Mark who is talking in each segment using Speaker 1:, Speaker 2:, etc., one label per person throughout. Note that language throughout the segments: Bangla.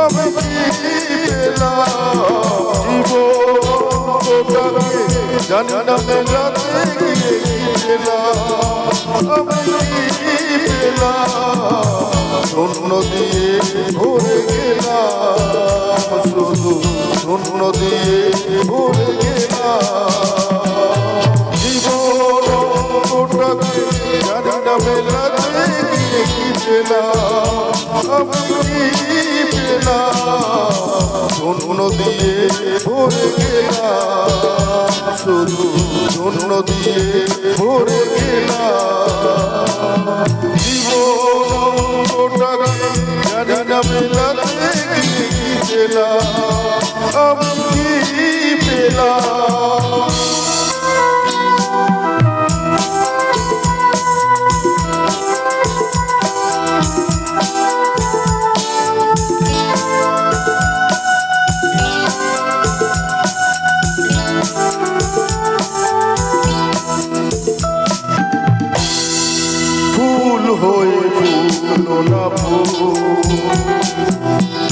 Speaker 1: আমি কি পেলাম জানি না মেলাতে গিয়ে কি পেলাম দিয়ে ভরে গেলাম শুধু শূন্য দিয়ে ভরে ধন্য দিয়ে ভরে গেলাম শুধু ধন্য দিয়ে ভরে গেলাম পেলাম আমি
Speaker 2: পেলা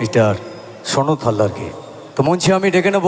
Speaker 2: মিস্টার সনদ হালদারকে তো মনছি আমি ডেকে নেব।